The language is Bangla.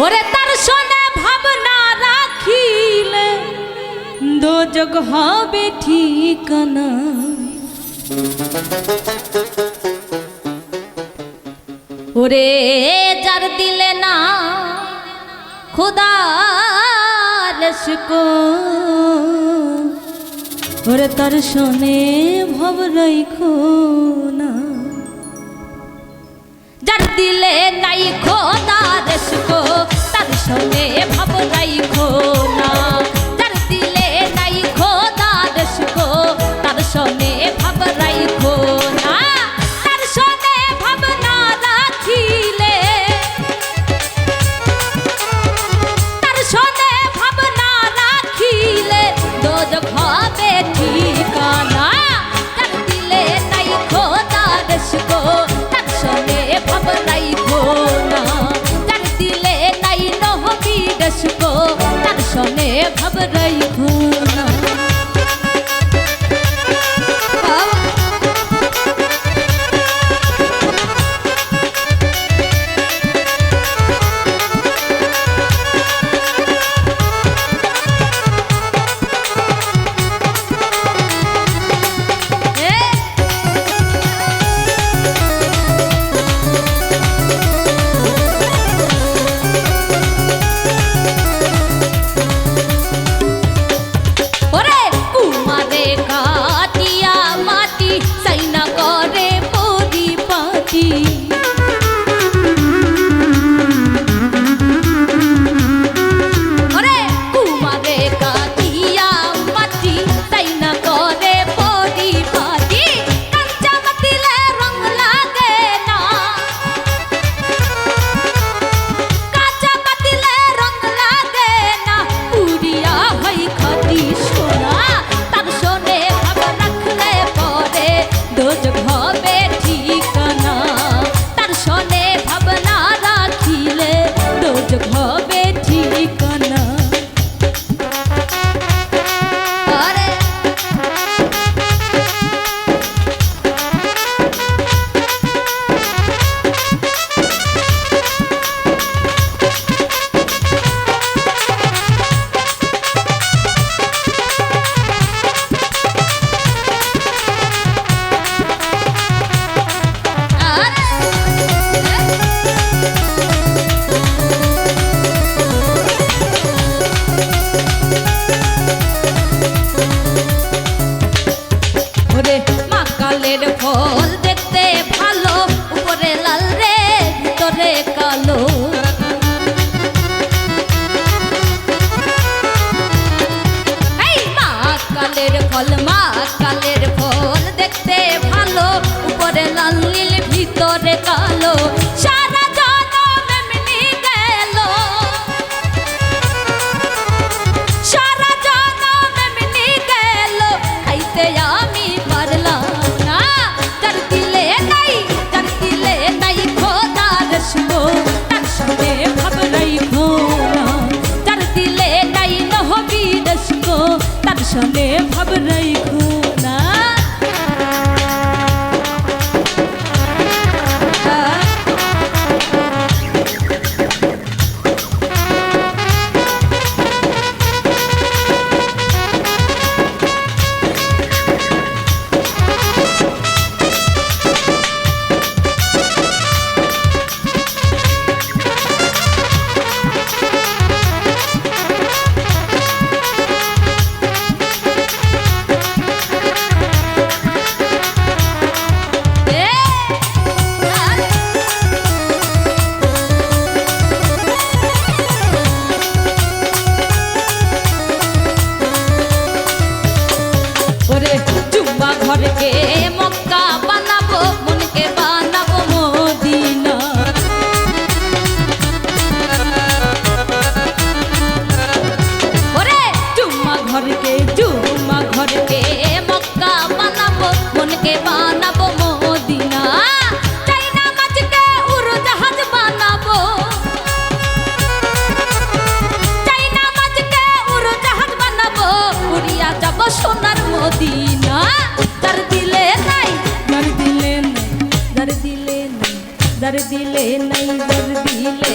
ওরে তার সোনা ভাবনা রাখিলে দুযোগ হবে ঠিকানা ওরে যার দিলে না খুদার ওরে তার শোনে ভব রাইখো না। যার দিলে নাই খোদার ভিতরে কালো, সারা জনম এমনি গেল। সারা জনম এমনি গেল, খাইতে আমি পারলাম না। তার দিলে নাই তার দিলে নাই খোদার শুভ। তার সঙ্গে ভাবনাই ঘোরা তার দিলে নাই নহবি দশক তার সঙ্গে ভাবনাই ঘোরা দিলে নাই দর দিলে